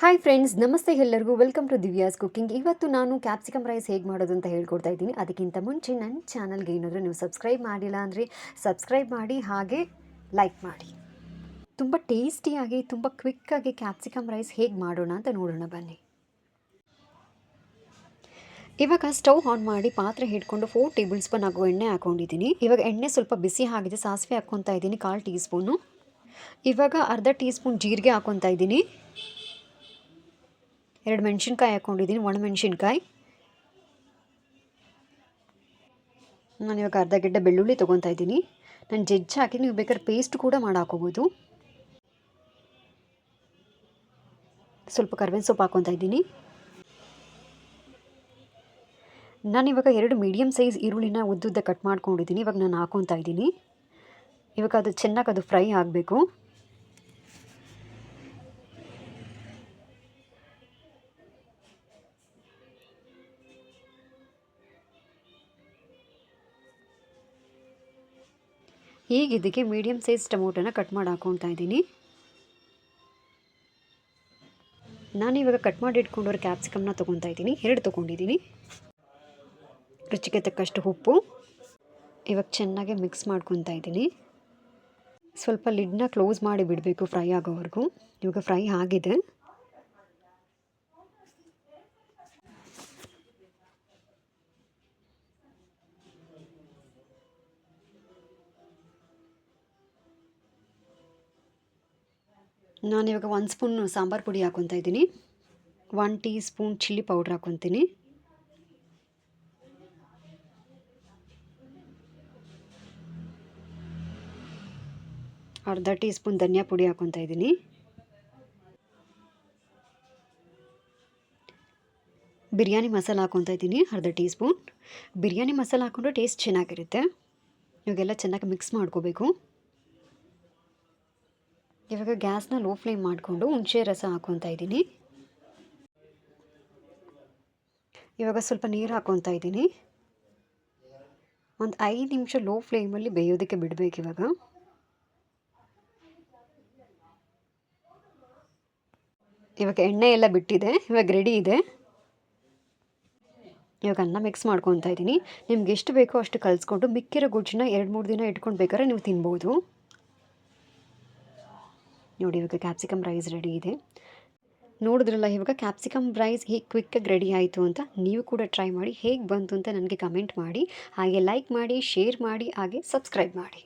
Hi friends ನಮಸ್ತೆ ಎಲ್ಲರಿಗೂ. Welcome to Divya's cooking ಇವತ್ತು ನಾನು ಕ್ಯಾಪ್ಸಿಕಮ್ ರೈಸ್ ಹೇಗೆ ಮಾಡೋದು ಅಂತ ಹೇಳ್ಕೊಡ್ತಾ ಇದ್ದೀನಿ. ಅದಕ್ಕಿಂತ ಮುಂಚೆ ನನ್ನ ಚಾನಲ್ಗೆ ಏನಾದರೂ ನೀವು ಸಬ್ಸ್ಕ್ರೈಬ್ ಮಾಡಿಲ್ಲ ಅಂದರೆ ಸಬ್ಸ್ಕ್ರೈಬ್ ಮಾಡಿ, ಹಾಗೆ ಲೈಕ್ ಮಾಡಿ. ತುಂಬ ಟೇಸ್ಟಿಯಾಗಿ ತುಂಬ ಕ್ವಿಕ್ಕಾಗಿ ಕ್ಯಾಪ್ಸಿಕಮ್ ರೈಸ್ ಹೇಗೆ ಮಾಡೋಣ ಅಂತ ನೋಡೋಣ ಬನ್ನಿ. ಇವಾಗ ಸ್ಟವ್ ಆನ್ ಮಾಡಿ ಪಾತ್ರೆ ಹಿಡ್ಕೊಂಡು ಫೋರ್ ಟೇಬಲ್ ಸ್ಪೂನ್ ಆಗೋ ಎಣ್ಣೆ ಹಾಕೊಂಡಿದ್ದೀನಿ. ಇವಾಗ ಎಣ್ಣೆ ಸ್ವಲ್ಪ ಬಿಸಿ ಆಗಿದೆ, ಸಾಸಿವೆ ಹಾಕ್ಕೊತಾ ಇದ್ದೀನಿ, ಕಾಲು ಟೀ ಸ್ಪೂನು ಇವಾಗ ಅರ್ಧ ಟೀ ಸ್ಪೂನ್ ಜೀರಿಗೆ ಹಾಕ್ಕೊತಾ ಇದ್ದೀನಿ. ಎರಡು ಮೆಣಸಿನ್ಕಾಯಿ ಹಾಕ್ಕೊಂಡಿದ್ದೀನಿ. ಒಣಮೆಣಸಿನ್ಕಾಯಿ ನಾನು ಇವಾಗ ಅರ್ಧ ಗೆಡ್ಡೆ ಬೆಳ್ಳುಳ್ಳಿ ತೊಗೊತಾ ಇದ್ದೀನಿ. ನಾನು ಜಜ್ಜಿ ಹಾಕಿ ನೀವು ಬೇಕಾದ್ರೆ ಪೇಸ್ಟ್ ಕೂಡ ಮಾಡಿ ಹಾಕೋಬೋದು ಸ್ವಲ್ಪ ಕರ್ಬೇವಿನ ಸೊಪ್ಪು ಹಾಕ್ಕೊತಾ ಇದ್ದೀನಿ. ನಾನು ಇವಾಗ ಎರಡು ಮೀಡಿಯಮ್ ಸೈಜ್ ಈರುಳ್ಳಿನ ಉದ್ದುದ್ದ ಕಟ್ ಮಾಡ್ಕೊಂಡಿದ್ದೀನಿ. ಇವಾಗ ನಾನು ಹಾಕ್ಕೊತಾ ಇದ್ದೀನಿ. ಇವಾಗ ಅದು ಚೆನ್ನಾಗಿ ಅದು ಫ್ರೈ ಆಗಬೇಕು. ಈಗ ಇದಕ್ಕೆ ಮೀಡಿಯಮ್ ಸೈಜ್ ಟೊಮೊಟೊನ ಕಟ್ ಮಾಡಿ ಹಾಕ್ಕೊತಾ ಇದ್ದೀನಿ. ನಾನು ಇವಾಗ ಕಟ್ ಮಾಡಿ ಇಟ್ಕೊಂಡಿರೋ ಕ್ಯಾಪ್ಸಿಕಮ್ನ ತೊಗೊತಾ ಇದ್ದೀನಿ. ಎರಡು ತೊಗೊಂಡಿದ್ದೀನಿ. ರುಚಿಗೆ ತಕ್ಕಷ್ಟು ಉಪ್ಪು. ಇವಾಗ ಚೆನ್ನಾಗಿ ಮಿಕ್ಸ್ ಮಾಡ್ಕೊತಾ ಇದ್ದೀನಿ. ಸ್ವಲ್ಪ ಲಿಡ್ನ ಕ್ಲೋಸ್ ಮಾಡಿ ಬಿಡಬೇಕು ಫ್ರೈ ಆಗೋವರೆಗೂ. ಇವಾಗ ಫ್ರೈ ಆಗಿದೆ. ನಾನಿವಾಗ ಒಂದು ಸ್ಪೂನ್ ಸಾಂಬಾರು ಪುಡಿ ಹಾಕ್ಕೊತಾ ಇದ್ದೀನಿ. One teaspoon chilli powder ಹಾಕ್ಕೊತೀನಿ ಅರ್ಧ ಟೀ ಸ್ಪೂನ್ ಧನಿಯಾ ಪುಡಿ ಹಾಕ್ಕೊತಾ ಇದ್ದೀನಿ. ಬಿರಿಯಾನಿ ಮಸಾಲ ಹಾಕ್ಕೊತಾ ಇದ್ದೀನಿ, ಅರ್ಧ ಟೀ ಸ್ಪೂನ್ ಬಿರಿಯಾನಿ ಮಸಾಲ ಹಾಕ್ಕೊಂಡ್ರೆ ಟೇಸ್ಟ್ ಚೆನ್ನಾಗಿರುತ್ತೆ. ಇವಾಗೆಲ್ಲ ಚೆನ್ನಾಗಿ ಮಿಕ್ಸ್ ಮಾಡ್ಕೋಬೇಕು. ಇವಾಗ ಗ್ಯಾಸ್ನ ಲೋ ಫ್ಲೇಮ್ ಮಾಡಿಕೊಂಡು ಹುಣಸೆ ರಸ ಹಾಕ್ಕೊತಾ ಇದ್ದೀನಿ. ಇವಾಗ ಸ್ವಲ್ಪ ನೀರು ಹಾಕ್ಕೊತಾ ಇದ್ದೀನಿ. ಒಂದು ಐದು ನಿಮಿಷ ಲೋ ಫ್ಲೇಮಲ್ಲಿ ಬೇಯೋದಕ್ಕೆ ಬಿಡಬೇಕು ಇವಾಗ. ಇವಾಗ ಎಣ್ಣೆ ಎಲ್ಲ ಬಿಟ್ಟಿದೆ, ಇವಾಗ ರೆಡಿ ಇದೆ. ಇವಾಗ ಅನ್ನ ಮಿಕ್ಸ್ ಮಾಡ್ಕೊತಾ ಇದ್ದೀನಿ. ನಿಮ್ಗೆ ಎಷ್ಟು ಬೇಕೋ ಅಷ್ಟು ಕಲಿಸ್ಕೊಂಡು ಮಿಕ್ಕಿರೋ ಗುಜ್ಜನ್ನ ಎರಡು ಮೂರು ದಿನ ಇಟ್ಕೊಂಡು ಬೇಕಾದ್ರೆ ನೀವು ತಿನ್ಬೋದು. ನೋಡಿ, ಇವಾಗ ಕ್ಯಾಪ್ಸಿಕಮ್ ರೈಸ್ ರೆಡಿ ಇದೆ. ನೋಡಿದ್ರಲ್ಲ, ಇವಾಗ ಕ್ಯಾಪ್ಸಿಕಮ್ ರೈಸ್ ಹೇಗೆ ಕ್ವಿಕ್ಕಾಗಿ ರೆಡಿ ಆಯಿತು ಅಂತ ನೀವು ಕೂಡ ಟ್ರೈ ಮಾಡಿ, ಹೇಗೆ ಬಂತು ಅಂತ ನನಗೆ ಕಮೆಂಟ್ ಮಾಡಿ, ಹಾಗೆ ಲೈಕ್ ಮಾಡಿ ಶೇರ್ ಮಾಡಿ, ಹಾಗೆ ಸಬ್ಸ್ಕ್ರೈಬ್ ಮಾಡಿ.